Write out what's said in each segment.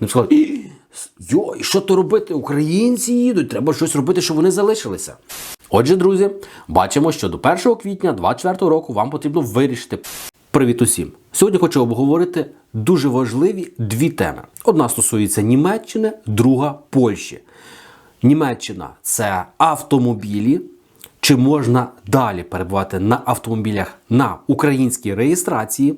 Вони сказали, «І, йой, що то робити? Українці їдуть, треба щось робити, щоб вони залишилися. Отже, друзі, бачимо, що до 1 квітня 2024 року вам потрібно вирішити. Привіт усім! Сьогодні хочу обговорити дуже важливі дві теми. Одна стосується Німеччини, друга Польщі. Німеччина це автомобілі. Чи можна далі перебувати на автомобілях на українській реєстрації?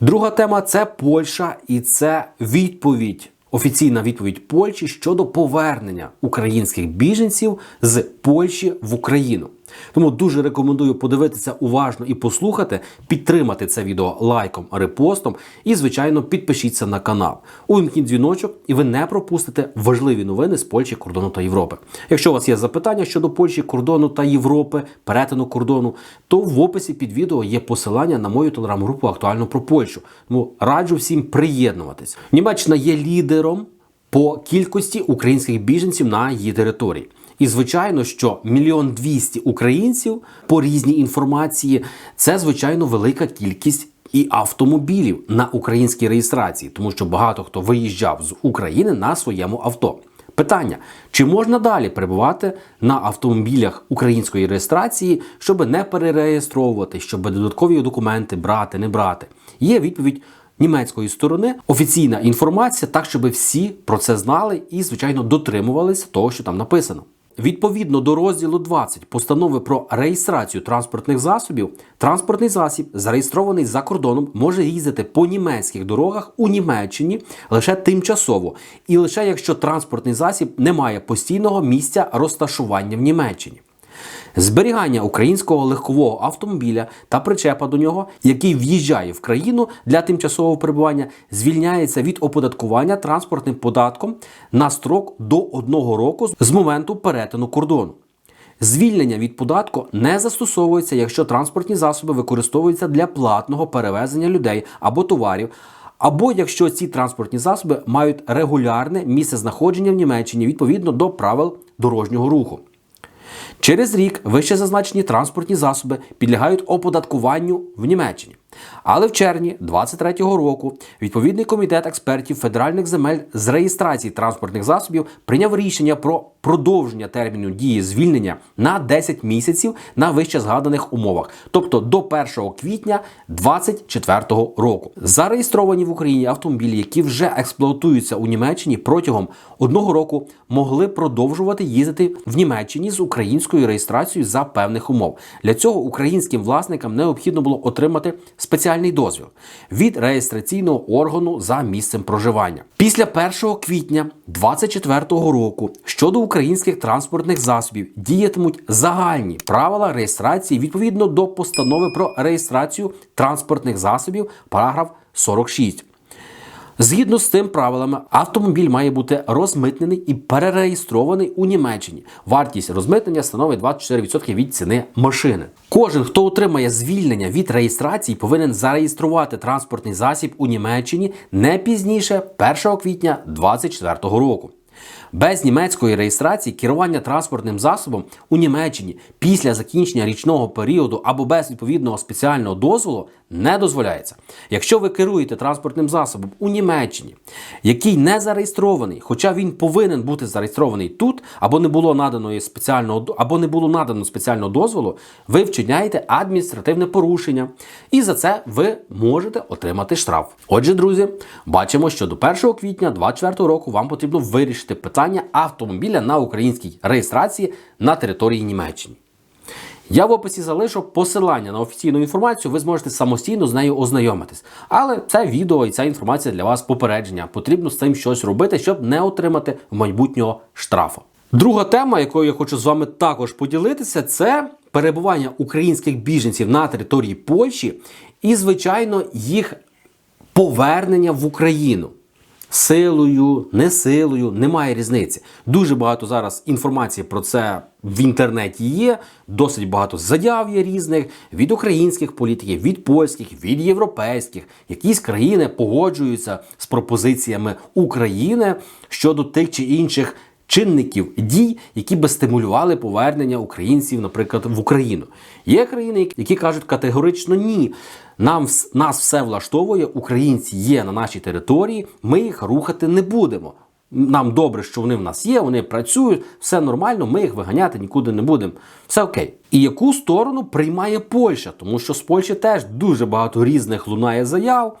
Друга тема це Польща, і це відповідь, офіційна відповідь Польщі щодо повернення українських біженців з Польщі в Україну. Тому дуже рекомендую подивитися уважно і послухати, підтримати це відео лайком, репостом і, звичайно, підпишіться на канал. Увімкніть дзвіночок, і ви не пропустите важливі новини з Польщі, кордону та Європи. Якщо у вас є запитання щодо Польщі, кордону та Європи, перетину кордону, то в описі під відео є посилання на мою телеграм-групу актуально про Польщу. Тому раджу всім приєднуватись. Німеччина є лідером по кількості українських біженців на її території. І звичайно, що мільйон двісті українців по різній інформації це звичайно велика кількість і автомобілів на українській реєстрації, тому що багато хто виїжджав з України на своєму авто. Питання: чи можна далі перебувати на автомобілях української реєстрації, щоб не перереєстровувати, щоб додаткові документи брати, не брати? Є відповідь німецької сторони офіційна інформація, так щоб всі про це знали і, звичайно, дотримувалися того, що там написано. Відповідно до розділу 20 постанови про реєстрацію транспортних засобів, транспортний засіб, зареєстрований за кордоном, може їздити по німецьких дорогах у Німеччині лише тимчасово, і лише якщо транспортний засіб не має постійного місця розташування в Німеччині. Зберігання українського легкового автомобіля та причепа до нього, який в'їжджає в країну для тимчасового перебування, звільняється від оподаткування транспортним податком на строк до одного року з моменту перетину кордону. Звільнення від податку не застосовується, якщо транспортні засоби використовуються для платного перевезення людей або товарів, або якщо ці транспортні засоби мають регулярне місце знаходження в Німеччині відповідно до правил дорожнього руху. Через рік вище зазначені транспортні засоби підлягають оподаткуванню в Німеччині. Але в червні 2023 року відповідний комітет експертів федеральних земель з реєстрації транспортних засобів прийняв рішення про продовження терміну дії звільнення на 10 місяців на вище згаданих умовах, тобто до 1 квітня 2024 року. Зареєстровані в Україні автомобілі, які вже експлуатуються у Німеччині протягом одного року, могли продовжувати їздити в Німеччині з українською реєстрацією за певних умов. Для цього українським власникам необхідно було отримати спеціальний дозвіл від реєстраційного органу за місцем проживання. Після 1 квітня 2024 року щодо українських транспортних засобів діятимуть загальні правила реєстрації відповідно до постанови про реєстрацію транспортних засобів, параграф 46. Згідно з цим правилами, автомобіль має бути розмитнений і перереєстрований у Німеччині. Вартість розмитнення становить 24% від ціни машини. Кожен, хто отримає звільнення від реєстрації, повинен зареєструвати транспортний засіб у Німеччині не пізніше 1 квітня 2024 року. Без німецької реєстрації керування транспортним засобом у Німеччині після закінчення річного періоду або без відповідного спеціального дозволу не дозволяється. Якщо ви керуєте транспортним засобом у Німеччині, який не зареєстрований, хоча він повинен бути зареєстрований тут, або не було наданої спеціального або не було надано спеціального дозволу, ви вчиняєте адміністративне порушення, і за це ви можете отримати штраф. Отже, друзі, бачимо, що до 1 квітня 2024 року вам потрібно вирішити питання автомобіля на українській реєстрації на території Німеччини. Я в описі залишу посилання на офіційну інформацію, ви зможете самостійно з нею ознайомитись. Але це відео і ця інформація для вас попередження. Потрібно з цим щось робити, щоб не отримати майбутнього штрафу. Друга тема, якою я хочу з вами також поділитися, це перебування українських біженців на території Польщі і, звичайно, їх повернення в Україну. Силою, не силою, немає різниці. Дуже багато зараз інформації про це в інтернеті є. Досить багато заяв є різних від українських політиків, від польських, від європейських. Якісь країни погоджуються з пропозиціями України щодо тих чи інших чинників дій, які би стимулювали повернення українців, наприклад, в Україну. Є країни, які кажуть категорично ні. Нам нас все влаштовує, українці є на нашій території, ми їх рухати не будемо. Нам добре, що вони в нас є, вони працюють, все нормально, ми їх виганяти нікуди не будемо. Все окей. І яку сторону приймає Польща? Тому що з Польщі теж дуже багато різних лунає заяв.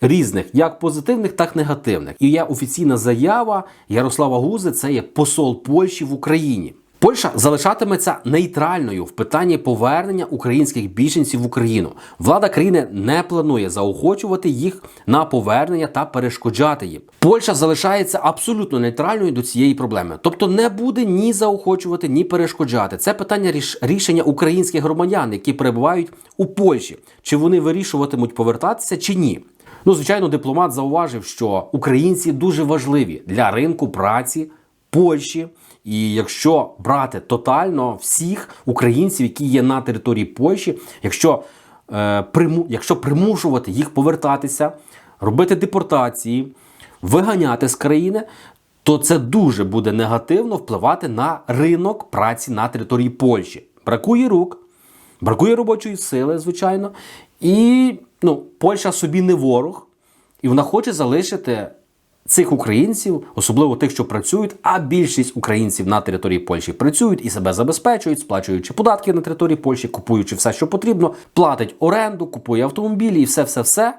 Різних, як позитивних, так і негативних. І є офіційна заява Ярослава Гузи, це є посол Польщі в Україні. Польща залишатиметься нейтральною в питанні повернення українських біженців в Україну. Влада країни не планує заохочувати їх на повернення та перешкоджати їм. Польща залишається абсолютно нейтральною до цієї проблеми, тобто не буде ні заохочувати, ні перешкоджати. Це питання ріш- рішення українських громадян, які перебувають у Польщі, чи вони вирішуватимуть повертатися чи ні. Ну, звичайно, дипломат зауважив, що українці дуже важливі для ринку праці Польщі. І якщо брати тотально всіх українців, які є на території Польщі, якщо, е, приму, якщо примушувати їх повертатися, робити депортації, виганяти з країни, то це дуже буде негативно впливати на ринок праці на території Польщі. Бракує рук, бракує робочої сили, звичайно. І ну, Польща собі не ворог, і вона хоче залишити цих українців, особливо тих, що працюють, а більшість українців на території Польщі працюють і себе забезпечують, сплачуючи податки на території Польщі, купуючи все, що потрібно, платить оренду, купує автомобілі і все, все, все.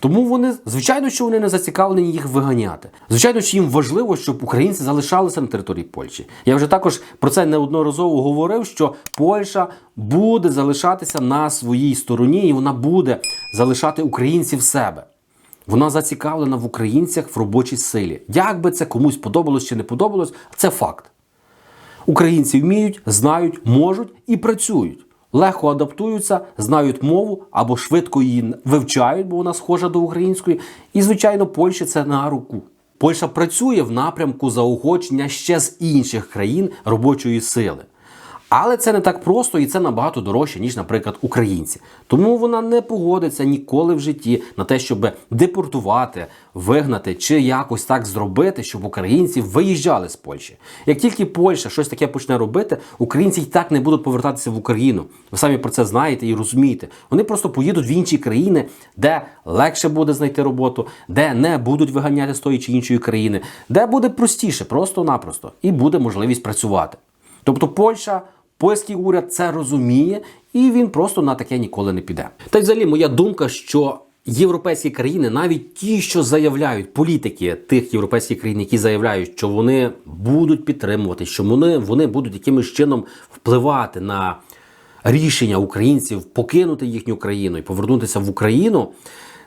Тому вони, звичайно, що вони не зацікавлені їх виганяти. Звичайно, що їм важливо, щоб українці залишалися на території Польщі. Я вже також про це неодноразово говорив, що Польща буде залишатися на своїй стороні, і вона буде залишати українців себе. Вона зацікавлена в українцях в робочій силі. Як би це комусь подобалось чи не подобалось, це факт. Українці вміють, знають, можуть і працюють. Легко адаптуються, знають мову або швидко її вивчають, бо вона схожа до української. І, звичайно, Польщі це на руку. Польща працює в напрямку заохочення ще з інших країн робочої сили. Але це не так просто і це набагато дорожче, ніж, наприклад, українці. Тому вона не погодиться ніколи в житті на те, щоб депортувати, вигнати чи якось так зробити, щоб українці виїжджали з Польщі. Як тільки Польща щось таке почне робити, українці й так не будуть повертатися в Україну. Ви самі про це знаєте і розумієте. Вони просто поїдуть в інші країни, де легше буде знайти роботу, де не будуть виганяти з тої чи іншої країни, де буде простіше, просто-напросто, і буде можливість працювати. Тобто Польща, польський уряд це розуміє, і він просто на таке ніколи не піде. Та й взагалі моя думка, що європейські країни, навіть ті, що заявляють, політики тих європейських країн, які заявляють, що вони будуть підтримувати, що вони, вони будуть якимось чином впливати на рішення українців покинути їхню країну і повернутися в Україну.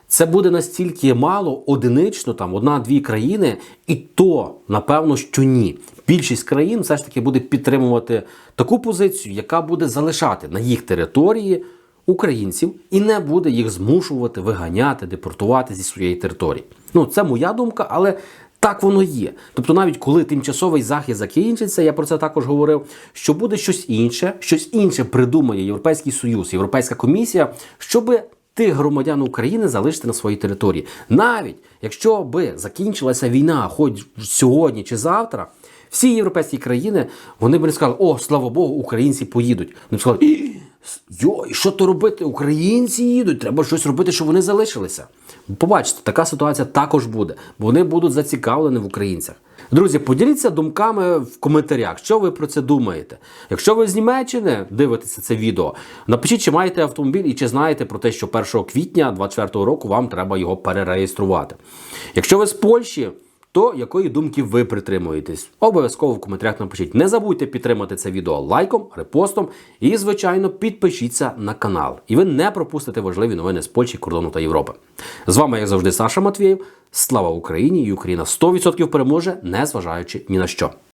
Це буде настільки мало, одинично, там одна-дві країни, і то, напевно, що ні. Більшість країн все ж таки буде підтримувати таку позицію, яка буде залишати на їх території українців і не буде їх змушувати виганяти, депортувати зі своєї території. Ну, це моя думка, але так воно є. Тобто, навіть коли тимчасовий захід закінчиться, я про це також говорив, що буде щось інше, щось інше придумає Європейський Союз, Європейська комісія, щоби тих громадян України залишити на своїй території. Навіть якщо би закінчилася війна, хоч сьогодні чи завтра, всі європейські країни вони б не сказали, о, слава Богу, українці поїдуть. Вони б сказали, йой, що то робити? Українці їдуть, треба щось робити, щоб вони залишилися. Побачите, така ситуація також буде, бо вони будуть зацікавлені в українцях. Друзі, поділіться думками в коментарях, що ви про це думаєте. Якщо ви з Німеччини дивитеся це відео, напишіть, чи маєте автомобіль і чи знаєте про те, що 1 квітня 2024 року вам треба його перереєструвати. Якщо ви з Польщі, то якої думки ви притримуєтесь? Обов'язково в коментарях напишіть. Не забудьте підтримати це відео лайком, репостом і, звичайно, підпишіться на канал. І ви не пропустите важливі новини з Польщі, кордону та Європи. З вами, як завжди, Саша Матвієв. Слава Україні! І Україна 100% переможе, не зважаючи ні на що.